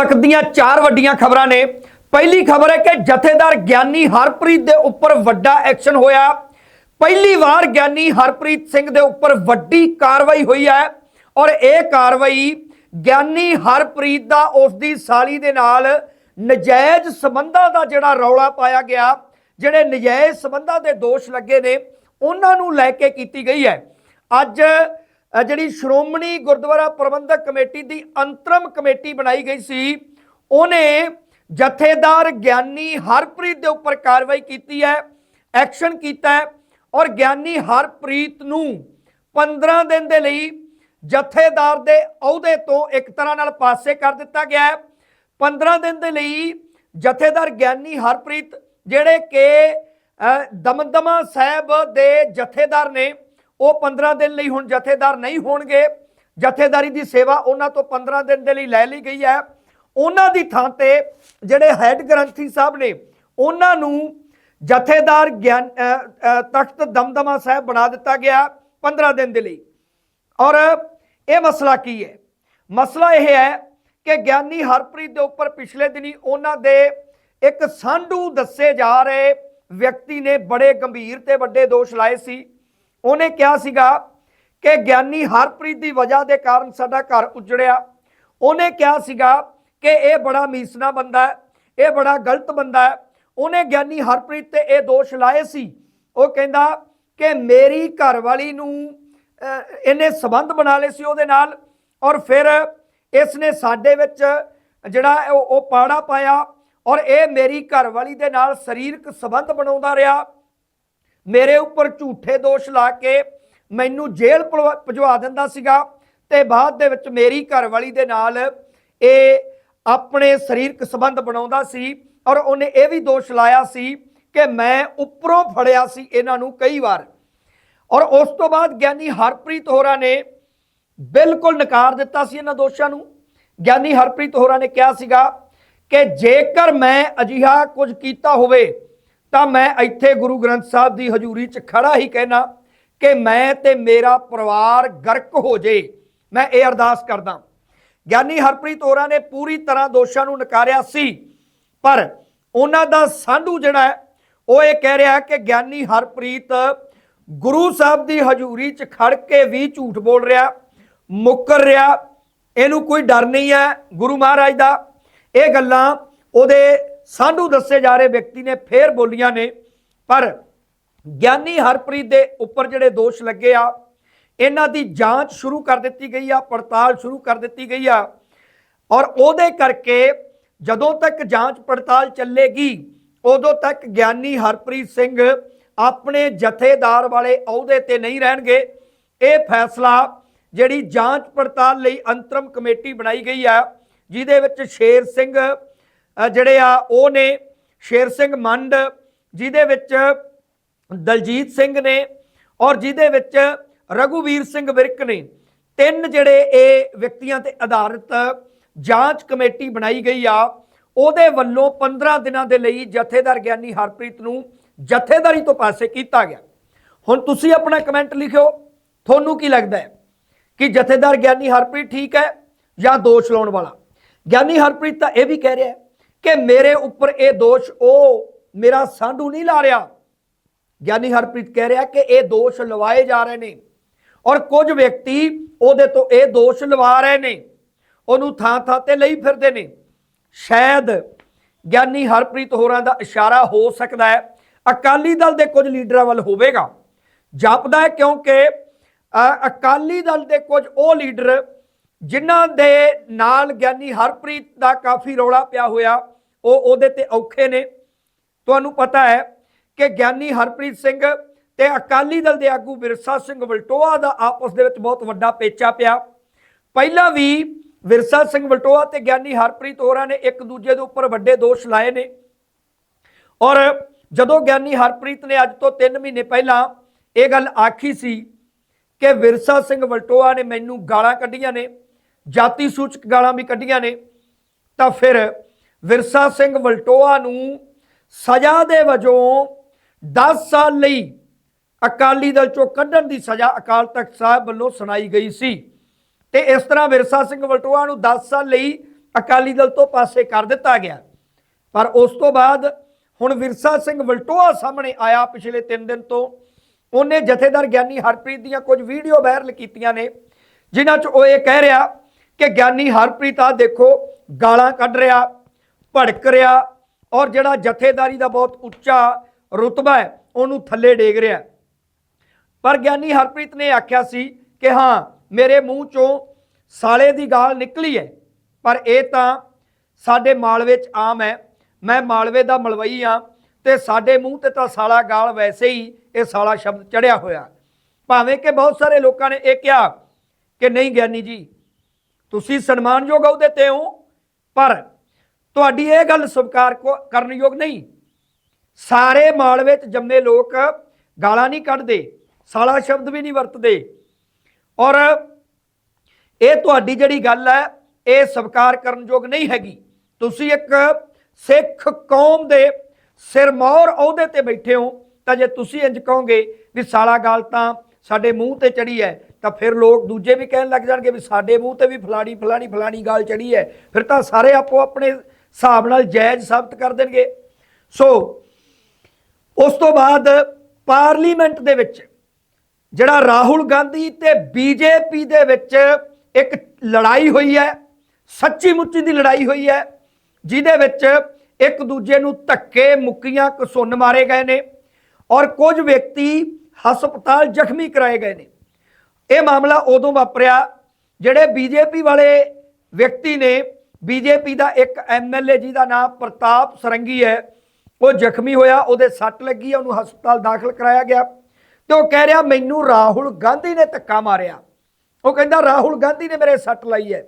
ਵਕਤ ਦੀਆਂ ਚਾਰ ਵੱਡੀਆਂ ਖਬਰਾਂ ਨੇ। ਪਹਿਲੀ ਖਬਰ ਹੈ ਕਿ ਜਥੇਦਾਰ ਗਿਆਨੀ ਹਰਪ੍ਰੀਤ ਦੇ ਉੱਪਰ ਵੱਡਾ ਐਕਸ਼ਨ ਹੋਇਆ। ਪਹਿਲੀ ਵਾਰ ਗਿਆਨੀ ਹਰਪ੍ਰੀਤ ਸਿੰਘ ਦੇ ਉੱਪਰ ਵੱਡੀ ਕਾਰਵਾਈ ਹੋਈ ਹੈ ਔਰ ਇਹ ਕਾਰਵਾਈ ਗਿਆਨੀ ਹਰਪ੍ਰੀਤ ਦਾ, ਉਸ ਦੀ ਸਾਲੀ ਦੇ ਨਾਲ ਨਜਾਇਜ਼ ਸਬੰਧਾਂ ਦਾ ਜਿਹੜਾ ਰੌਲਾ ਪਾਇਆ ਗਿਆ, ਜਿਹੜੇ ਨਜਾਇਜ਼ ਸਬੰਧਾਂ ਦੇ ਦੋਸ਼ ਲੱਗੇ ਨੇ, ਉਹਨਾਂ ਨੂੰ ਲੈ ਕੇ ਕੀਤੀ ਗਈ ਹੈ। ਅੱਜ ਜਿਹੜੀ ਸ਼੍ਰੋਮਣੀ ਗੁਰਦੁਆਰਾ ਪ੍ਰਬੰਧਕ ਕਮੇਟੀ ਦੀ ਅੰਤਰਮ ਕਮੇਟੀ ਬਣਾਈ ਗਈ ਸੀ, ਉਹਨੇ ਜਥੇਦਾਰ ਗਿਆਨੀ ਹਰਪ੍ਰੀਤ ਦੇ ਉੱਪਰ ਕਾਰਵਾਈ ਕੀਤੀ ਹੈ, ਐਕਸ਼ਨ ਕੀਤਾ ਹੈ ਔਰ ਗਿਆਨੀ ਹਰਪ੍ਰੀਤ ਨੂੰ 15 ਦਿਨ ਦੇ ਲਈ ਜਥੇਦਾਰ ਦੇ ਅਹੁਦੇ ਤੋਂ ਇੱਕ ਤਰ੍ਹਾਂ ਨਾਲ ਪਾਸੇ ਕਰ ਦਿੱਤਾ ਗਿਆ ਹੈ। 15 ਦਿਨ ਦੇ ਲਈ ਜਥੇਦਾਰ ਗਿਆਨੀ ਹਰਪ੍ਰੀਤ, ਜਿਹੜੇ ਕਿ ਦਮਦਮਾ ਸਾਹਿਬ ਦੇ ਜਥੇਦਾਰ ਨੇ ਉਹ 15 ਦਿਨ ਲਈ ਹੁਣ ਜਥੇਦਾਰ ਨਹੀਂ ਹੋਣਗੇ। ਜਥੇਦਾਰੀ ਦੀ ਸੇਵਾ ਉਹਨਾਂ ਤੋਂ 15 ਦਿਨ ਦੇ ਲਈ ਲੈ ਲਈ ਗਈ ਹੈ। ਉਹਨਾਂ ਦੀ ਥਾਂ ਤੇ ਜਿਹੜੇ ਹੈਡ ਗ੍ਰੰਥੀ ਸਾਹਿਬ ਨੇ, ਉਹਨਾਂ ਨੂੰ ਜਥੇਦਾਰ ਗਿਆਨ ਤਖਤ ਦਮਦਮਾ ਸਾਹਿਬ ਬਣਾ ਦਿੱਤਾ ਗਿਆ 15 ਦਿਨ ਦੇ ਲਈ। ਔਰ ਇਹ ਮਸਲਾ ਕੀ ਹੈ? ਮਸਲਾ ਇਹ ਹੈ ਕਿ ਗਿਆਨੀ ਹਰਪ੍ਰੀਤ ਦੇ ਉੱਪਰ ਪਿਛਲੇ ਦਿਨੀ ਉਹਨਾਂ ਦੇ ਇੱਕ ਸਾਂਢੂ ਦੱਸੇ ਜਾ ਰਹੇ ਵਿਅਕਤੀ ਨੇ ਬੜੇ ਗੰਭੀਰ ਤੇ ਵੱਡੇ ਦੋਸ਼ ਲਾਏ ਸੀ। ਉਹਨੇ ਕਿਹਾ ਸੀਗਾ ਕਿ ਗਿਆਨੀ ਹਰਪ੍ਰੀਤ ਦੀ ਵਜ੍ਹਾ ਦੇ ਕਾਰਨ ਸਾਡਾ ਘਰ ਉਜੜਿਆ। ਉਹਨੇ ਕਿਹਾ ਸੀਗਾ ਕਿ ਇਹ ਬੜਾ ਮੀਸਨਾ ਬੰਦਾ ਹੈ, ਇਹ ਬੜਾ ਗਲਤ ਬੰਦਾ ਹੈ। ਉਹਨੇ ਗਿਆਨੀ ਹਰਪ੍ਰੀਤ ਤੇ ਇਹ ਦੋਸ਼ ਲਾਏ ਸੀ। ਉਹ ਕਹਿੰਦਾ ਕਿ ਮੇਰੀ ਘਰਵਾਲੀ ਨੂੰ ਇਹਨੇ ਸਬੰਧ ਬਣਾ ਲਏ ਸੀ ਉਹਦੇ ਨਾਲ ਔਰ ਫਿਰ ਇਸ ਨੇ ਸਾਡੇ ਵਿੱਚ ਜਿਹੜਾ ਉਹ ਉਹ ਪਾੜਾ ਪਾਇਆ ਔਰ ਇਹ ਮੇਰੀ ਘਰਵਾਲੀ ਦੇ ਨਾਲ ਸਰੀਰਕ ਸਬੰਧ ਬਣਾਉਂਦਾ ਰਿਹਾ। ਮੇਰੇ ਉੱਪਰ ਝੂਠੇ ਦੋਸ਼ ਲਾ ਕੇ ਮੈਨੂੰ ਜੇਲ੍ਹ ਭਲਵਾ- ਭਜਵਾ ਦਿੰਦਾ ਸੀਗਾ ਤੇ ਬਾਅਦ ਦੇ ਵਿੱਚ ਮੇਰੀ ਘਰਵਾਲੀ ਦੇ ਨਾਲ ਇਹ ਆਪਣੇ ਸਰੀਰਕ ਸੰਬੰਧ ਬਣਾਉਂਦਾ ਸੀ ਔਰ ਉਹਨੇ ਇਹ ਵੀ ਦੋਸ਼ ਲਾਇਆ ਸੀ ਕਿ ਮੈਂ ਉੱਪਰੋਂ ਫੜਿਆ ਸੀ ਇਹਨਾਂ ਨੂੰ ਕਈ ਵਾਰ। ਔਰ ਉਸ ਤੋਂ ਬਾਅਦ ਗਿਆਨੀ ਹਰਪ੍ਰੀਤ ਹੋਰਾਂ ਨੇ ਬਿਲਕੁਲ ਨਕਾਰ ਦਿੱਤਾ ਸੀ ਇਹਨਾਂ ਦੋਸ਼ਾਂ ਨੂੰ। ਗਿਆਨੀ ਹਰਪ੍ਰੀਤ ਹੋਰਾਂ ਨੇ ਕਿਹਾ ਸੀਗਾ ਕਿ ਜੇਕਰ ਮੈਂ ਅਜਿਹਾ ਕੁਝ ਕੀਤਾ ਹੋਵੇ ਤਾਂ ਮੈਂ ਇੱਥੇ ਗੁਰੂ ਗ੍ਰੰਥ ਸਾਹਿਬ ਦੀ ਹਜ਼ੂਰੀ 'ਚ ਖੜਾ ਹੀ ਕਹਿਣਾ ਕਿ ਮੈਂ ਤੇ ਮੇਰਾ ਪਰਿਵਾਰ ਗਰਕ ਹੋ ਜੇ। ਮੈਂ ਇਹ ਅਰਦਾਸ ਕਰਦਾ ਗਿਆਨੀ ਹਰਪ੍ਰੀਤ ਹੋਰਾਂ ਨੇ ਪੂਰੀ ਤਰ੍ਹਾਂ ਦੋਸ਼ਾਂ ਨੂੰ ਨਕਾਰਿਆ ਸੀ, ਪਰ ਉਹਨਾਂ ਦਾ ਸਾਂਢੂ ਜਿਹੜਾ ਹੈ, ਉਹ ਇਹ ਕਹਿ ਰਿਹਾ ਕਿ ਗਿਆਨੀ ਹਰਪ੍ਰੀਤ ਗੁਰੂ ਸਾਹਿਬ ਦੀ ਹਜ਼ੂਰੀ 'ਚ ਖੜ ਕੇ ਵੀ ਝੂਠ ਬੋਲ ਰਿਹਾ, ਮੁੱਕਰ ਰਿਹਾ। ਇਹਨੂੰ ਕੋਈ ਡਰ ਨਹੀਂ ਹੈ ਗੁਰੂ ਮਹਾਰਾਜ ਦਾ। ਇਹ ਗੱਲਾਂ ਉਹਦੇ ਸਾਨੂੰ ਦੱਸੇ ਜਾ ਰਹੇ ਵਿਅਕਤੀ ਨੇ ਫੇਰ ਬੋਲੀਆਂ ਨੇ, ਪਰ ਗਿਆਨੀ ਹਰਪ੍ਰੀਤ ਦੇ ਉੱਪਰ ਜਿਹੜੇ ਦੋਸ਼ ਲੱਗੇ ਆ, ਇਹਨਾਂ ਦੀ ਜਾਂਚ ਸ਼ੁਰੂ ਕਰ ਦਿੱਤੀ ਗਈ ਆ, ਪੜਤਾਲ ਸ਼ੁਰੂ ਕਰ ਦਿੱਤੀ ਗਈ ਆ, ਔਰ ਉਹਦੇ ਕਰਕੇ ਜਦੋਂ ਤੱਕ ਜਾਂਚ ਪੜਤਾਲ ਚੱਲੇਗੀ, ਉਦੋਂ ਤੱਕ ਗਿਆਨੀ ਹਰਪ੍ਰੀਤ ਸਿੰਘ ਆਪਣੇ ਜਥੇਦਾਰ ਵਾਲੇ ਅਹੁਦੇ ਤੇ ਨਹੀਂ ਰਹਿਣਗੇ। ਇਹ ਫੈਸਲਾ ਜਿਹੜੀ ਜਾਂਚ ਪੜਤਾਲ ਲਈ ਅੰਤਰਮ ਕਮੇਟੀ ਬਣਾਈ ਗਈ ਆ, ਜਿਹਦੇ ਵਿੱਚ ਸ਼ੇਰ ਸਿੰਘ ਜਿਹੜੇ ਆ, ਉਹ ਨੇ ਸ਼ੇਰ ਸਿੰਘ ਮੰਡ, ਜਿਹਦੇ ਵਿੱਚ ਦਲਜੀਤ ਸਿੰਘ ਨੇ ਔਰ ਜਿਹਦੇ ਵਿੱਚ ਰਘੂਵੀਰ ਸਿੰਘ ਵਿਰਕ ਨੇ। ਤਿੰਨ ਜਿਹੜੇ ਇਹ ਵਿਅਕਤੀਆਂ ਤੇ ਆਧਾਰਿਤ ਜਾਂਚ ਕਮੇਟੀ ਬਣਾਈ ਗਈ ਆ। ਉਹਦੇ ਵੱਲੋਂ 15 ਦਿਨਾਂ ਦੇ ਲਈ ਜਥੇਦਾਰ ਗਿਆਨੀ ਹਰਪ੍ਰੀਤ ਨੂੰ ਜਥੇਦਾਰੀ ਤੋਂ ਪਾਸੇ ਕੀਤਾ ਗਿਆ। ਹੁਣ ਤੁਸੀਂ ਆਪਣਾ ਕਮੈਂਟ ਲਿਖਿਓ। ਤੁਹਾਨੂੰ ਕੀ ਲੱਗਦਾ ਹੈ ਕਿ ਜਥੇਦਾਰ ਗਿਆਨੀ ਹਰਪ੍ਰੀਤ ਠੀਕ ਹੈ ਜਾਂ ਦੋਸ਼ ਲਾਉਣ ਵਾਲਾ? ਗਿਆਨੀ ਹਰਪ੍ਰੀਤ ਤਾਂ ਇਹ ਵੀ ਕਹਿ ਰਿਹਾ ਹੈ ਕਿ ਮੇਰੇ ਉੱਪਰ ਇਹ ਦੋਸ਼ ਉਹ ਮੇਰਾ ਸਾਂਢੂ ਨਹੀਂ ਲਾ ਰਿਹਾ। ਗਿਆਨੀ ਹਰਪ੍ਰੀਤ ਕਹਿ ਰਿਹਾ ਕਿ ਇਹ ਦੋਸ਼ ਲਵਾਏ ਜਾ ਰਹੇ ਨੇ ਔਰ ਕੁਝ ਵਿਅਕਤੀ ਉਹਦੇ ਤੋਂ ਇਹ ਦੋਸ਼ ਲਵਾ ਰਹੇ ਨੇ। ਉਹਨੂੰ ਥਾਂ ਥਾਂ ਤੇ ਲਈ ਫਿਰਦੇ ਨੇ। ਸ਼ਾਇਦ ਗਿਆਨੀ ਹਰਪ੍ਰੀਤ ਹੋਰਾਂ ਦਾ ਇਸ਼ਾਰਾ ਹੋ ਸਕਦਾ ਹੈ। ਅਕਾਲੀ ਦਲ ਦੇ ਕੁਝ ਲੀਡਰਾਂ ਵੱਲ ਹੋਵੇਗਾ। ਜਾਪਦਾ ਹੈ ਕਿਉਂਕਿ ਅਕਾਲੀ ਦਲ ਦੇ ਕੁਝ ਉਹ ਲੀਡਰ ਜਿਨ੍ਹਾਂ ਦੇ ਨਾਲ ਗਿਆਨੀ ਹਰਪ੍ਰੀਤ ਦਾ ਕਾਫੀ ਰੌਲਾ ਪਿਆ ਹੋਇਆ। ਉਹ ਉਹਦੇ ਤੇ ਔਖੇ ਨੇ। ਤੁਹਾਨੂੰ ਪਤਾ ਹੈ ਕਿ ਗਿਆਨੀ ਹਰਪ੍ਰੀਤ ਸਿੰਘ ਤੇ ਅਕਾਲੀ ਦਲ ਦੇ ਆਗੂ ਵਿਰਸਾ ਸਿੰਘ ਵਲਟੋਆ ਦਾ ਆਪਸ ਦੇ ਵਿੱਚ ਬਹੁਤ ਵੱਡਾ ਪੇਚਾ ਪਿਆ। ਪਹਿਲਾਂ ਵੀ ਵਿਰਸਾ ਸਿੰਘ ਵਲਟੋਆ ਤੇ ਗਿਆਨੀ ਹਰਪ੍ਰੀਤ ਹੋਰਾਂ ਨੇ ਇੱਕ ਦੂਜੇ ਦੇ ਉੱਪਰ ਵੱਡੇ ਦੋਸ਼ ਲਾਏ ਨੇ। ਔਰ ਜਦੋਂ ਗਿਆਨੀ ਹਰਪ੍ਰੀਤ ਨੇ ਅੱਜ ਤੋਂ 3 ਮਹੀਨੇ ਪਹਿਲਾਂ ਇਹ ਗੱਲ ਆਖੀ ਸੀ ਕਿ ਵਿਰਸਾ ਸਿੰਘ ਵਲਟੋਆ ਨੇ ਮੈਨੂੰ ਗਾਲਾਂ ਕੱਢੀਆਂ ਨੇ, ਜਾਤੀ ਸੂਚਕ ਗਾਲਾਂ ਵੀ ਕੱਢੀਆਂ ਨੇ, ਤਾਂ ਫਿਰ ਵਿਰਸਾ ਸਿੰਘ ਵਲਟੋਆ ਨੂੰ ਸਜ਼ਾ ਦੇ ਵਜੋਂ 10 ਸਾਲ ਲਈ ਅਕਾਲੀ ਦਲ ਚੋਂ ਕੱਢਣ ਦੀ ਸਜ਼ਾ ਅਕਾਲ ਤਖਤ ਸਾਹਿਬ ਵੱਲੋਂ ਸੁਣਾਈ ਗਈ ਸੀ। ਤੇ ਇਸ ਤਰ੍ਹਾਂ ਵਿਰਸਾ ਸਿੰਘ ਵਲਟੋਆ ਨੂੰ 10 ਸਾਲ ਲਈ ਅਕਾਲੀ ਦਲ ਤੋਂ ਪਾਸੇ ਕਰ ਦਿੱਤਾ ਗਿਆ। ਪਰ ਉਸ ਤੋਂ ਬਾਅਦ ਹੁਣ ਵਿਰਸਾ ਸਿੰਘ ਵਲਟੋਆ ਸਾਹਮਣੇ ਆਇਆ ਪਿਛਲੇ 3 ਦਿਨ ਤੋਂ। ਉਹਨੇ ਜਥੇਦਾਰ ਗਿਆਨੀ ਹਰਪ੍ਰੀਤ ਦੀਆਂ ਕੁਝ ਵੀਡੀਓ ਵਾਇਰਲ ਕੀਤੀਆਂ ਨੇ, ਜਿਨ੍ਹਾਂ 'ਚ ਉਹ ਇਹ ਕਹਿ ਰਿਹਾ ਕਿ ਗਿਆਨੀ ਹਰਪ੍ਰੀਤ ਆ ਦੇਖੋ ਗਾਲਾਂ ਕੱਢ ਰਿਹਾ। ਭੜਕ ਰਿਹਾ ਔਰ ਜਿਹੜਾ ਜਥੇਦਾਰੀ ਦਾ ਬਹੁਤ ਉੱਚਾ ਰੁਤਬਾ ਹੈ, ਉਹਨੂੰ ਥੱਲੇ ਡੇਗ ਰਿਹਾ ਪਰ ਗਿਆਨੀ ਹਰਪ੍ਰੀਤ ਨੇ ਆਖਿਆ ਸੀ ਕਿ ਹਾਂ, ਮੇਰੇ ਮੂੰਹ ਚੋਂ ਸਾਲੇ ਦੀ ਗਾਲ ਨਿਕਲੀ ਹੈ, ਪਰ ਇਹ ਤਾਂ ਸਾਡੇ ਮਾਲਵੇ 'ਚ ਆਮ ਹੈ। ਮੈਂ ਮਾਲਵੇ ਦਾ ਮਲਵਈ ਆ ਤੇ ਸਾਡੇ ਮੂੰਹ ਤੇ ਤਾਂ ਸਾਲਾ ਗਾਲ ਵੈਸੇ ਹੀ ਇਹ ਸਾਲਾ ਸ਼ਬਦ ਚੜਿਆ ਹੋਇਆ। ਭਾਵੇਂ ਕਿ ਬਹੁਤ ਸਾਰੇ ਲੋਕਾਂ ਨੇ ਇਹ ਕਿਹਾ ਕਿ ਨਹੀਂ ਗਿਆਨੀ ਜੀ, ਤੁਸੀਂ ਸਨਮਾਨਯੋਗ ਅਹੁਦੇ ਤੇ ਹੋ, ਪਰ ਤੁਹਾਡੀ ਇਹ ਗੱਲ ਸਵੀਕਾਰ ਕੋ- ਕਰਨ ਯੋਗ ਨਹੀਂ। ਸਾਰੇ ਮਾਲਵੇ 'ਚ ਜੰਮੇ ਲੋਕ ਗਾਲਾਂ ਨਹੀਂ ਕੱਢਦੇ, ਸਾਲਾ ਸ਼ਬਦ ਵੀ ਨਹੀਂ ਵਰਤਦੇ। ਔਰ ਇਹ ਤੁਹਾਡੀ ਜਿਹੜੀ ਗੱਲ ਹੈ, ਇਹ ਸਵੀਕਾਰ ਕਰਨ ਯੋਗ ਨਹੀਂ ਹੈਗੀ। ਤੁਸੀਂ ਇੱਕ ਸਿੱਖ ਕੌਮ ਦੇ ਸਿਰਮੌਰ ਅਹੁਦੇ ਤੇ ਬੈਠੇ ਹੋ, ਤਾਂ ਜੇ ਤੁਸੀਂ ਇੰਜ ਕਹੋਗੇ ਵੀ ਸਾਲਾ ਗੱਲ ਤਾਂ ਸਾਡੇ ਮੂੰਹ ਤੇ ਚੜੀ ਹੈ, ਤਾਂ ਫਿਰ ਲੋਕ ਦੂਜੇ ਵੀ ਕਹਿਣ ਲੱਗ ਜਾਣਗੇ ਵੀ ਸਾਡੇ ਮੂੰਹ ਤੇ ਵੀ ਫਲਾਣੀ ਫਲਾਣੀ ਫਲਾਣੀ ਗੱਲ ਚੜੀ ਹੈ। ਫਿਰ ਤਾਂ ਸਾਰੇ ਆਪੋ ਆਪਣੇ ਹਿਸਾਬ ਨਾਲ ਜਾਇਜ਼ ਸਾਬਤ ਕਰ ਦੇਣਗੇ। ਸੋ, ਉਸ ਤੋਂ ਬਾਅਦ ਪਾਰਲੀਮੈਂਟ ਦੇ ਵਿੱਚ ਜਿਹੜਾ ਰਾਹੁਲ ਗਾਂਧੀ ਤੇ ਬੀਜੇਪੀ ਦੇ ਵਿੱਚ ਇੱਕ ਲੜਾਈ ਹੋਈ ਹੈ, ਸੱਚੀ ਮੁੱਚੀ ਦੀ ਲੜਾਈ ਹੋਈ ਹੈ, ਜਿਹਦੇ ਵਿੱਚ ਇੱਕ ਦੂਜੇ ਨੂੰ ਧੱਕੇ ਮੁੱਕੀਆਂ ਕਸੁੰਨ ਮਾਰੇ ਗਏ ਨੇ ਔਰ ਕੁਝ ਵਿਅਕਤੀ ਹਸਪਤਾਲ ਜ਼ਖਮੀ ਕਰਾਏ ਗਏ ਨੇ। ਇਹ ਮਾਮਲਾ ਉਦੋਂ ਵਾਪਰਿਆ ਜਿਹੜੇ ਬੀਜੇਪੀ ਵਾਲੇ ਵਿਅਕਤੀ ਨੇ ਬੀਜੇਪੀ ਦਾ ਇੱਕ ਐਮਐਲਏ ਜਿਹਦਾ ਨਾਮ ਪ੍ਰਤਾਪ ਸਰੰਗੀ ਹੈ। ਉਹ ਜ਼ਖਮੀ ਹੋਇਆ, ਉਹਦੇ ਸੱਟ ਲੱਗੀ ਉਹਨੂੰ ਹਸਪਤਾਲ ਦਾਖਲ ਕਰਾਇਆ ਗਿਆ। ਤੇ ਉਹ ਕਹਿ ਰਿਹਾ, ਮੈਨੂੰ ਰਾਹੁਲ ਗਾਂਧੀ ਨੇ ਧੱਕਾ ਮਾਰਿਆ। ਉਹ ਕਹਿੰਦਾ, ਰਾਹੁਲ ਗਾਂਧੀ ਨੇ ਮੇਰੇ ਸੱਟ ਲਾਈ ਹੈ।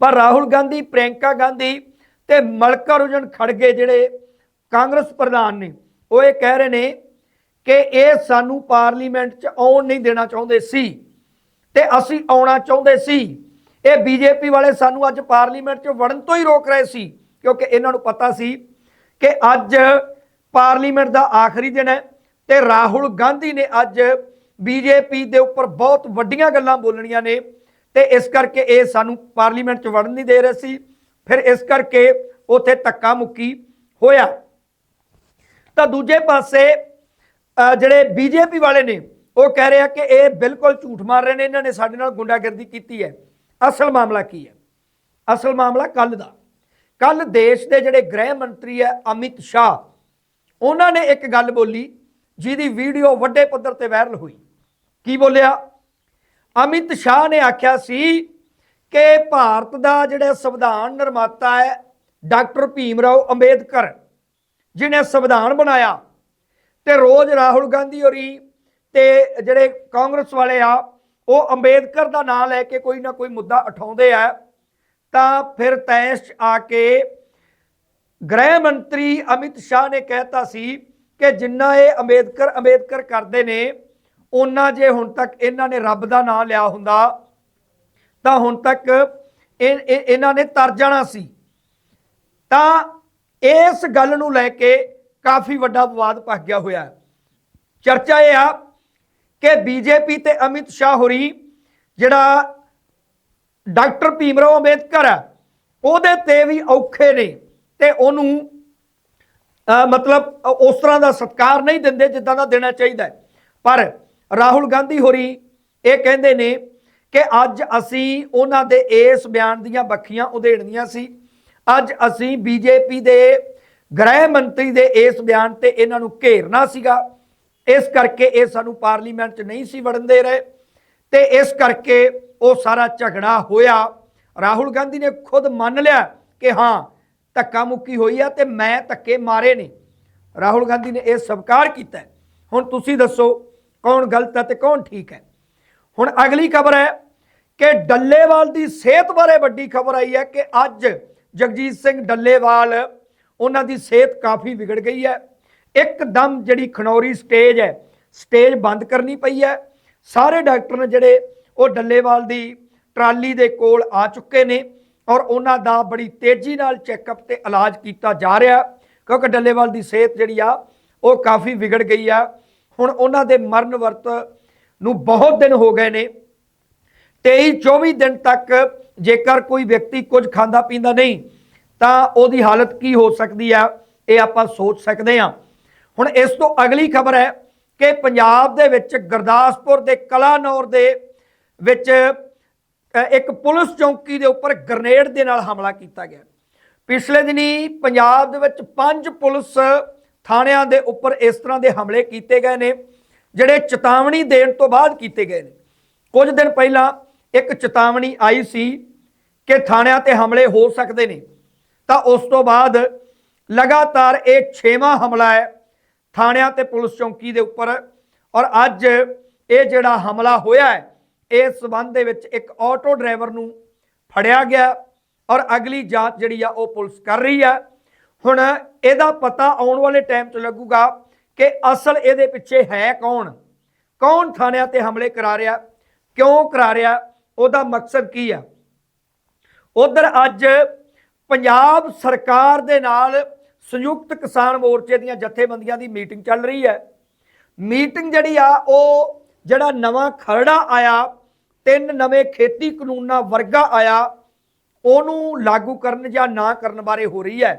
ਪਰ ਰਾਹੁਲ ਗਾਂਧੀ, ਪ੍ਰਿਯੰਕਾ ਗਾਂਧੀ ਤੇ ਮਲਕਾਰੁਜਨ ਖੜਗੇ ਜਿਹੜੇ ਕਾਂਗਰਸ ਪ੍ਰਧਾਨ ਨੇ, ਉਹ ਇਹ ਕਹਿ ਰਹੇ ਨੇ ਕਿ ਇਹ ਸਾਨੂੰ ਪਾਰਲੀਮੈਂਟ 'ਚ ਆਉਣ ਨਹੀਂ ਦੇਣਾ ਚਾਹੁੰਦੇ ਸੀ ਤੇ ਅਸੀਂ ਆਉਣਾ ਚਾਹੁੰਦੇ ਸੀ। ਇਹ ਬੀਜੇਪੀ ਵਾਲੇ ਸਾਨੂੰ ਅੱਜ ਪਾਰਲੀਮੈਂਟ 'ਚ ਵੜਨ ਤੋਂ ਹੀ ਰੋਕ ਰਹੇ ਸੀ, ਕਿਉਂਕਿ ਇਹਨਾਂ ਨੂੰ ਪਤਾ ਸੀ ਕਿ ਅੱਜ ਪਾਰਲੀਮੈਂਟ ਦਾ ਆਖਰੀ ਦਿਨ ਹੈ ਤੇ ਰਾਹੁਲ ਗਾਂਧੀ ਨੇ ਅੱਜ ਬੀਜੇਪੀ ਦੇ ਉੱਪਰ ਬਹੁਤ ਵੱਡੀਆਂ ਗੱਲਾਂ ਬੋਲਣੀਆਂ ਨੇ ਤੇ ਇਸ ਕਰਕੇ ਇਹ ਸਾਨੂੰ ਪਾਰਲੀਮੈਂਟ 'ਚ ਵੜਨ ਨਹੀਂ ਦੇ ਰਹੇ ਸੀ। ਫਿਰ ਇਸ ਕਰਕੇ ਉਥੇ ਧੱਕਾ ਮੁੱਕੀ ਹੋਇਆ। ਤਾਂ ਦੂਜੇ ਪਾਸੇ ਅਹ ਜਿਹੜੇ ਬੀਜੇਪੀ ਵਾਲੇ ਨੇ, ਉਹ ਕਹਿ ਰਹੇ ਆ ਕਿ ਇਹ ਬਿਲਕੁਲ ਝੂਠ ਮਾਰ ਰਹੇ ਨੇ, ਇਹਨਾਂ ਨੇ ਸਾਡੇ ਨਾਲ ਗੁੰਡਾਗਰਦੀ ਕੀਤੀ ਹੈ। ਅਸਲ ਮਾਮਲਾ ਕੀ ਹੈ? ਅਸਲ ਮਾਮਲਾ ਕੱਲ ਦਾ। ਕੱਲ ਦੇਸ਼ ਦੇ ਜਿਹੜੇ ਗ੍ਰਹਿ ਮੰਤਰੀ ਹੈ ਅਮਿਤ ਸ਼ਾਹ, ਉਹਨਾਂ ਨੇ ਇੱਕ ਗੱਲ ਬੋਲੀ, ਜਿਹਦੀ ਵੀਡੀਓ ਵੱਡੇ ਪੱਧਰ ਤੇ ਵਾਇਰਲ ਹੋਈ। ਕੀ ਬੋਲਿਆ? ਅਮਿਤ ਸ਼ਾਹ ਨੇ ਆਖਿਆ ਸੀ ਕਿ ਭਾਰਤ ਦਾ ਜਿਹੜਾ ਸੰਵਿਧਾਨ ਨਿਰਮਾਤਾ ਹੈ, ਡਾਕਟਰ ਭੀਮ ਰਾਓ ਅੰਬੇਦਕਰ ਜਿਨੇ ਸੰਵਿਧਾਨ ਬਣਾਇਆ, ਤੇ ਰੋਜ਼ ਰਾਹੁਲ ਗਾਂਧੀ ਹੋਰੀ ਤੇ ਜਿਹੜੇ ਕਾਂਗਰਸ ਵਾਲੇ ਆ ਉਹ ਅੰਬੇਦਕਰ ਦਾ ਨਾਮ ਲੈ ਕੇ ਕੋਈ ਨਾ ਕੋਈ ਮੁੱਦਾ ਉਠਾਉਂਦੇ ਆ, ਤਾਂ ਫਿਰ ਤੈਸ਼ 'ਚ ਆ ਕੇ ਗ੍ਰਹਿ ਮੰਤਰੀ ਅਮਿਤ ਸ਼ਾਹ ਨੇ ਕਹਿਤਾ ਸੀ ਕਿ ਜਿੰਨਾ ਇਹ ਅੰਬੇਦਕਰ ਅੰਬੇਦਕਰ ਕਰਦੇ ਨੇ ਉਹਨਾਂ ਜੇ ਹੁਣ ਤੱਕ ਇਹਨਾਂ ਨੇ ਰੱਬ ਦਾ ਨਾਮ ਲਿਆ ਹੁੰਦਾ, ਤਾਂ ਹੁਣ ਤੱਕ ਇਹ ਇਹਨਾਂ ਨੇ ਤਰ ਜਾਣਾ ਸੀ। ਤਾਂ ਇਸ ਗੱਲ ਨੂੰ ਲੈ ਕੇ ਕਾਫੀ ਵੱਡਾ ਵਿਵਾਦ ਪੱਕ ਗਿਆ ਹੋਇਆ। ਚਰਚਾ ਇਹ ਆ ਕਿ ਬੀਜੇਪੀ ਤੇ ਅਮਿਤ ਸ਼ਾਹ ਹੋਰੀ, ਜਿਹੜਾ ਡਾਕਟਰ ਭੀਮਰਾਓ ਅੰਬੇਦਕਰ ਹੈ, ਉਹਦੇ ਤੇ ਵੀ ਔਖੇ ਨੇ ਤੇ ਉਹਨੂੰ ਮਤਲਬ ਉਸ ਤਰ੍ਹਾਂ ਦਾ ਸਤਕਾਰ ਨਹੀਂ ਦਿੰਦੇ ਜਿੱਦਾਂ ਦਾ ਦੇਣਾ ਚਾਹੀਦਾ ਪਰ ਰਾਹੁਲ ਗਾਂਧੀ ਹੋਰੀ ਇਹ ਕਹਿੰਦੇ ਨੇ ਕਿ ਅੱਜ ਅਸੀਂ ਉਹਨਾਂ ਦੇ ਇਸ ਬਿਆਨ ਦੀਆਂ ਬੱਖੀਆਂ ਉਧੇੜਨੀਆਂ ਸੀ। ਅੱਜ ਅਸੀਂ ਬੀਜੇਪੀ ਦੇ ਗ੍ਰਹਿ ਮੰਤਰੀ ਦੇ ਇਸ ਬਿਆਨ ਤੇ ਇਹਨਾਂ ਨੂੰ ਘੇਰਨਾ ਸੀਗਾ। ਇਸ ਕਰਕੇ ਇਹ ਸਾਨੂੰ ਪਾਰਲੀਮੈਂਟ 'ਚ ਨਹੀਂ ਸੀ ਵੜਨ ਦੇ ਰਹੇ ਤੇ ਇਸ ਕਰਕੇ ਉਹ ਸਾਰਾ ਝਗੜਾ ਹੋਇਆ। ਰਾਹੁਲ ਗਾਂਧੀ ਨੇ ਖੁਦ ਮੰਨ ਲਿਆ ਕਿ ਹਾਂ, ਧੱਕਾ ਮੁੱਕੀ ਹੋਈ ਆ ਤੇ ਮੈਂ ਧੱਕੇ ਮਾਰੇ ਨੇ। ਰਾਹੁਲ ਗਾਂਧੀ ਨੇ ਇਹ ਸਵੀਕਾਰ ਕੀਤਾ ਹੁਣ ਤੁਸੀਂ ਦੱਸੋ ਕੌਣ ਗਲਤ ਹੈ ਤੇ ਕੌਣ ਠੀਕ ਹੈ। ਹੁਣ ਅਗਲੀ ਖਬਰ ਹੈ ਕਿ ਡੱਲੇਵਾਲ ਦੀ ਸਿਹਤ ਬਾਰੇ ਵੱਡੀ ਖਬਰ ਆਈ ਹੈ ਕਿ ਅੱਜ ਜਗਜੀਤ ਸਿੰਘ ਡੱਲੇਵਾਲ, ਉਹਨਾਂ ਦੀ ਸਿਹਤ ਕਾਫੀ ਵਿਗੜ ਗਈ ਹੈ। ਇੱਕਦਮ ਜਿਹੜੀ ਖਨੌਰੀ ਸਟੇਜ ਹੈ, ਸਟੇਜ ਬੰਦ ਕਰਨੀ ਪਈ ਹੈ। ਸਾਰੇ ਡਾਕਟਰ ਨੇ ਜਿਹੜੇ ਉਹ ਡੱਲੇਵਾਲ ਦੀ ਟਰਾਲੀ ਦੇ ਕੋਲ ਆ ਚੁੱਕੇ ਨੇ ਔਰ ਉਹਨਾਂ ਦਾ ਬੜੀ ਤੇਜ਼ੀ ਨਾਲ ਚੈੱਕਅਪ ਤੇ ਇਲਾਜ ਕੀਤਾ ਜਾ ਰਿਹਾ। ਕਿਉਂਕਿ ਡੱਲੇਵਾਲ ਦੀ ਸਿਹਤ ਜਿਹੜੀ ਆ, ਉਹ ਕਾਫੀ ਵਿਗੜ ਗਈ ਆ। ਹੁਣ ਉਹਨਾਂ ਦੇ ਮਰਨ ਵਰਤ ਨੂੰ ਬਹੁਤ ਦਿਨ ਹੋ ਗਏ ਨੇ। 23 24 ਦਿਨ ਤੱਕ ਜੇਕਰ ਕੋਈ ਵਿਅਕਤੀ ਕੁਝ ਖਾਂਦਾ ਪੀਂਦਾ ਨਹੀਂ, ਤਾਂ ਉਹਦੀ ਹਾਲਤ ਕੀ ਹੋ ਸਕਦੀ ਆ, ਇਹ ਆਪਾਂ ਸੋਚ ਸਕਦੇ ਹਾਂ। ਹੁਣ ਇਸ ਤੋਂ ਅਗਲੀ ਖਬਰ ਹੈ ਕਿ ਪੰਜਾਬ ਦੇ ਵਿੱਚ ਗੁਰਦਾਸਪੁਰ ਦੇ ਕਲਾਨੌਰ ਦੇ ਵਿੱਚ ਇੱਕ ਪੁਲਿਸ ਚੌਂਕੀ ਦੇ ਉੱਪਰ ਗ੍ਰਨੇਡ ਦੇ ਨਾਲ ਹਮਲਾ ਕੀਤਾ ਗਿਆ। ਪਿਛਲੇ ਦਿਨੀ ਪੰਜਾਬ ਦੇ ਵਿੱਚ ਪੰਜ ਪੁਲਿਸ ਥਾਣਿਆਂ ਦੇ ਉੱਪਰ ਇਸ ਤਰ੍ਹਾਂ ਦੇ ਹਮਲੇ ਕੀਤੇ ਗਏ ਨੇ, ਜਿਹੜੇ ਚੇਤਾਵਨੀ ਦੇਣ ਤੋਂ ਬਾਅਦ ਕੀਤੇ ਗਏ ਨੇ। ਕੁਝ ਦਿਨ ਪਹਿਲਾਂ ਇੱਕ ਚੇਤਾਵਨੀ ਆਈ ਸੀ ਕਿ ਥਾਣਿਆਂ ਤੇ ਹਮਲੇ ਹੋ ਸਕਦੇ ਨੇ। ਤਾਂ ਉਸ ਤੋਂ ਬਾਅਦ ਲਗਾਤਾਰ ਇਹ 6ਵਾਂ ਹਮਲਾ ਹੈ ਥਾਣਿਆਂ ਤੇ ਪੁਲਿਸ ਚੌਂਕੀ ਦੇ ਉੱਪਰ। ਔਰ ਅੱਜ ਇਹ ਜਿਹੜਾ ਹਮਲਾ ਹੋਇਆ ਹੈ, ਇਸ ਸਬੰਧ ਦੇ ਵਿੱਚ ਇੱਕ ਆਟੋ ਡਰਾਈਵਰ ਨੂੰ ਫੜਿਆ ਗਿਆ। ਔਰ ਅਗਲੀ ਜਾਂਚ ਜਿਹੜੀ ਆ, ਉਹ ਪੁਲਿਸ ਕਰ ਰਹੀ ਆ। ਹੁਣ ਇਹਦਾ ਪਤਾ ਆਉਣ ਵਾਲੇ ਟਾਈਮ 'ਚ ਲੱਗੂਗਾ ਕਿ ਅਸਲ ਇਹਦੇ ਪਿੱਛੇ ਹੈ ਕੌਣ। ਕੌਣ ਥਾਣਿਆਂ ਤੇ ਹਮਲੇ ਕਰਾ ਰਿਹਾ, ਕਿਉਂ ਕਰਾ ਰਿਹਾ, ਉਹਦਾ ਮਕਸਦ ਕੀ ਆ? ਉਧਰ ਅੱਜ ਪੰਜਾਬ ਸਰਕਾਰ ਦੇ ਨਾਲ ਸੰਯੁਕਤ ਕਿਸਾਨ ਮੋਰਚੇ ਦੀਆਂ ਜਥੇਬੰਦੀਆਂ ਦੀ ਮੀਟਿੰਗ ਚੱਲ ਰਹੀ ਹੈ। ਮੀਟਿੰਗ ਜਿਹੜੀ ਆ, ਉਹ ਜਿਹੜਾ ਨਵਾਂ ਖਰੜਾ ਆਇਆ, ਤਿੰਨ ਨਵੇਂ ਖੇਤੀ ਕਾਨੂੰਨਾਂ ਵਰਗਾ ਆਇਆ, ਉਹਨੂੰ ਲਾਗੂ ਕਰਨ ਜਾਂ ਨਾ ਕਰਨ ਬਾਰੇ ਹੋ ਰਹੀ ਹੈ।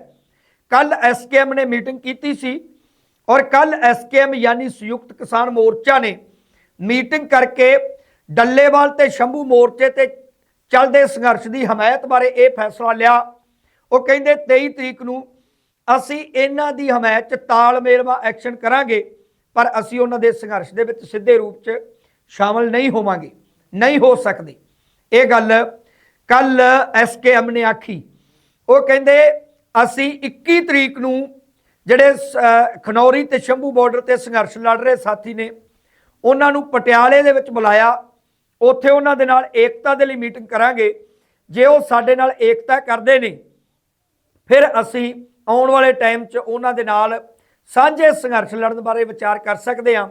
ਕੱਲ ਐਸਕੇਐਮ ਨੇ ਮੀਟਿੰਗ ਕੀਤੀ ਸੀ ਔਰ ਕੱਲ ਐਸਕੇਐਮ ਯਾਨੀ ਸੰਯੁਕਤ ਕਿਸਾਨ ਮੋਰਚਾ ਨੇ ਮੀਟਿੰਗ ਕਰਕੇ ਡੱਲੇਵਾਲ ਤੇ ਸ਼ੰਭੂ ਮੋਰਚੇ ਤੇ ਚੱਲਦੇ ਸੰਘਰਸ਼ ਦੀ ਹਮਾਇਤ ਬਾਰੇ ਇਹ ਫੈਸਲਾ ਲਿਆ। ਉਹ ਕਹਿੰਦੇ 23 ਤਰੀਕ ਨੂੰ ਅਸੀਂ ਇਹਨਾਂ ਦੀ ਹਮਾਇਤ 'ਚ ਤਾਲਮੇਲਵਾ ਐਕਸ਼ਨ ਕਰਾਂਗੇ, ਪਰ ਅਸੀਂ ਉਹਨਾਂ ਦੇ ਸੰਘਰਸ਼ ਦੇ ਵਿੱਚ ਸਿੱਧੇ ਰੂਪ 'ਚ ਸ਼ਾਮਲ ਨਹੀਂ ਹੋਵਾਂਗੇ, ਨਹੀਂ ਹੋ ਸਕਦੇ। ਇਹ ਗੱਲ ਕੱਲ ਐਸਕੇਐਮ ਨੇ ਆਖੀ। ਉਹ ਕਹਿੰਦੇ, ਅਸੀਂ 21 ਤਰੀਕ ਨੂੰ ਜਿਹੜੇ ਸ- ਖਨੌਰੀ ਤੇ ਸ਼ੰਭੂ ਬਾਰਡਰ ਤੇ ਸੰਘਰਸ਼ ਲੜ ਰਹੇ ਸਾਥੀ ਨੇ, ਉਹਨਾਂ ਨੂੰ ਪਟਿਆਲੇ ਦੇ ਵਿੱਚ ਬੁਲਾਇਆ। ਉੱਥੇ ਉਹਨਾਂ ਦੇ ਨਾਲ ਏਕਤਾ ਦੇ ਲਈ ਮੀਟਿੰਗ ਕਰਾਂਗੇ। ਜੇ ਉਹ ਸਾਡੇ ਨਾਲ ਏਕਤਾ ਕਰਦੇ ਨੇ, ਫਿਰ ਅਸੀਂ ਆਉਣ ਵਾਲੇ ਟਾਈਮ 'ਚ ਉਹਨਾਂ ਦੇ ਨਾਲ ਸਾਂਝੇ ਸੰਘਰਸ਼ ਲੜਨ ਬਾਰੇ ਵਿਚਾਰ ਕਰ ਸਕਦੇ ਹਾਂ।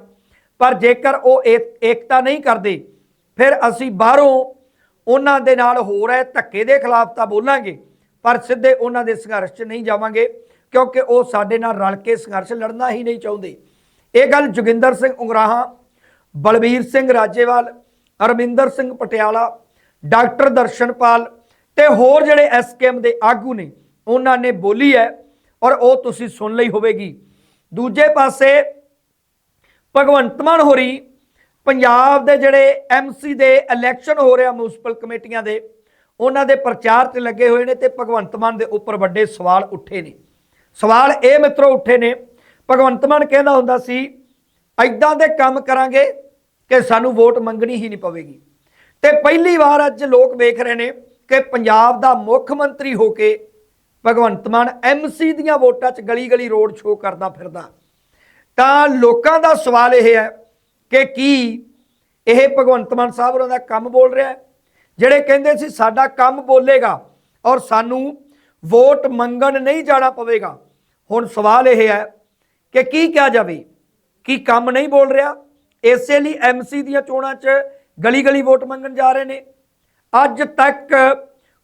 ਪਰ ਜੇਕਰ ਉਹ ਏ- ਏਕਤਾ ਨਹੀਂ ਕਰਦੇ, ਫਿਰ ਅਸੀਂ ਬਾਹਰੋਂ ਉਹਨਾਂ ਦੇ ਨਾਲ ਹੋ ਰਹੇ ਧੱਕੇ ਦੇ ਖਿਲਾਫ ਤਾਂ ਬੋਲਾਂਗੇ, ਪਰ ਸਿੱਧੇ ਉਹਨਾਂ ਦੇ ਸੰਘਰਸ਼ 'ਚ ਨਹੀਂ ਜਾਵਾਂਗੇ, ਕਿਉਂਕਿ ਉਹ ਸਾਡੇ ਨਾਲ ਰਲ ਕੇ ਸੰਘਰਸ਼ ਲੜਨਾ ਹੀ ਨਹੀਂ ਚਾਹੁੰਦੇ। ਇਹ ਗੱਲ ਜੋਗਿੰਦਰ ਸਿੰਘ ਉਗਰਾਹਾਂ, ਬਲਬੀਰ ਸਿੰਘ ਰਾਜੇਵਾਲ ਅਰਮਿੰਦਰ ਸਿੰਘ ਪਟਿਆਲਾ, ਡਾਕਟਰ ਦਰਸ਼ਨਪਾਲ ਤੇ ਹੋਰ ਜਿਹੜੇ ਐਸਕੇਐਮ ਦੇ ਆਗੂ ਨੇ, ਉਹਨਾਂ ਨੇ ਬੋਲੀ ਹੈ ਔਰ ਉਹ ਤੁਸੀਂ ਸੁਣ ਲਈ ਹੋਵੇਗੀ। ਦੂਜੇ ਪਾਸੇ ਭਗਵੰਤ ਮਾਨ ਹੋਰੀ ਪੰਜਾਬ ਦੇ ਜਿਹੜੇ ਐਮਸੀ ਦੇ ਇਲੈਕਸ਼ਨ ਹੋ ਰਿਹਾ ਮਿਊਨਿਸਪਲ ਕਮੇਟੀਆਂ ਦੇ, ਉਹਨਾਂ ਦੇ ਪ੍ਰਚਾਰ ਤੇ ਲੱਗੇ ਹੋਏ ਨੇ ਤੇ ਭਗਵੰਤ ਮਾਨ ਦੇ ਉੱਪਰ ਵੱਡੇ ਸਵਾਲ ਉੱਠੇ ਨੇ। ਸਵਾਲ ਇਹ ਮਿੱਤਰੋ ਉੱਠੇ ਨੇ, ਭਗਵੰਤ ਮਾਨ ਕਹਿੰਦਾ ਹੁੰਦਾ ਸੀ ਐਦਾਂ ਦੇ ਕੰਮ ਕਰਾਂਗੇ ਕਿ ਸਾਨੂੰ ਵੋਟ ਮੰਗਣੀ ਹੀ ਨਹੀਂ ਪਵੇਗੀ। ਤੇ ਪਹਿਲੀ ਵਾਰ ਅੱਜ ਲੋਕ ਵੇਖ ਰਹੇ ਨੇ ਕਿ ਪੰਜਾਬ ਦਾ ਮੁੱਖ ਮੰਤਰੀ ਹੋ ਕੇ ਭਗਵੰਤ ਮਾਨ ਐਮਸੀ ਦੀਆਂ ਵੋਟਾਂ 'ਚ ਗਲੀ ਗਲੀ ਰੋਡ ਸ਼ੋਅ ਕਰਦਾ ਫਿਰਦਾ। ਤਾਂ ਲੋਕਾਂ ਦਾ ਸਵਾਲ ਇਹ ਹੈ ਕਿ ਕੀ ਇਹ ਭਗਵੰਤ ਮਾਨ ਸਾਹਿਬ ਉਹਨਾਂ ਦਾ ਕੰਮ ਬੋਲ ਰਿਹਾ ਹੈ? ਜਿਹੜੇ ਕਹਿੰਦੇ ਸੀ ਸਾਡਾ ਕੰਮ ਬੋਲੇਗਾ ਔਰ ਸਾਨੂੰ ਵੋਟ ਮੰਗਣ ਨਹੀਂ ਜਾਣਾ ਪਵੇਗਾ, ਹੁਣ ਸਵਾਲ ਇਹ ਹੈ ਕਿ ਕੀ ਕਿਹਾ ਜਾਵੇ? ਕੀ ਕੰਮ ਨਹੀਂ ਬੋਲ ਰਿਹਾ? ਇਸੇ ਲਈ ਐਮਸੀ ਦੀਆਂ ਚੋਣਾਂ 'ਚ ਗਲੀ ਗਲੀ ਵੋਟ ਮੰਗਣ ਜਾ ਰਹੇ ਨੇ। ਅੱਜ ਤੱਕ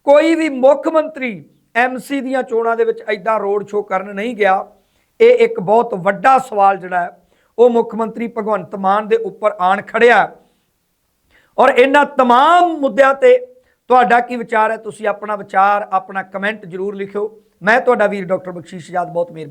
ਕੋਈ ਵੀ ਮੁੱਖ ਮੰਤਰੀ ਐਮਸੀ ਦੀਆਂ ਚੋਣਾਂ ਦੇ ਵਿੱਚ ਐਦਾਂ ਰੋਡ ਸ਼ੋਅ ਕਰਨ ਨਹੀਂ ਗਿਆ ਇਹ ਇੱਕ ਬਹੁਤ ਵੱਡਾ ਸਵਾਲ ਜਿਹੜਾ ਹੈ ਉਹ ਮੁੱਖ ਮੰਤਰੀ ਭਗਵੰਤ ਮਾਨ ਦੇ ਉੱਪਰ ਆਣ ਖੜਿਆ ਔਰ ਇਹਨਾਂ तमाम ਮੁੱਦਿਆਂ ਤੇ ਤੁਹਾਡਾ ਕੀ ਵਿਚਾਰ ਹੈ ਤੁਸੀਂ ਆਪਣਾ ਵਿਚਾਰ ਆਪਣਾ ਕਮੈਂਟ ਜ਼ਰੂਰ ਲਿਖਿਓ ਮੈਂ ਤੁਹਾਡਾ ਵੀਰ ਡਾਕਟਰ ਬਖਸ਼ੀਸ਼ ਆਜ਼ਾਦ ਬਹੁਤ ਮਿਹਰਬਾਨ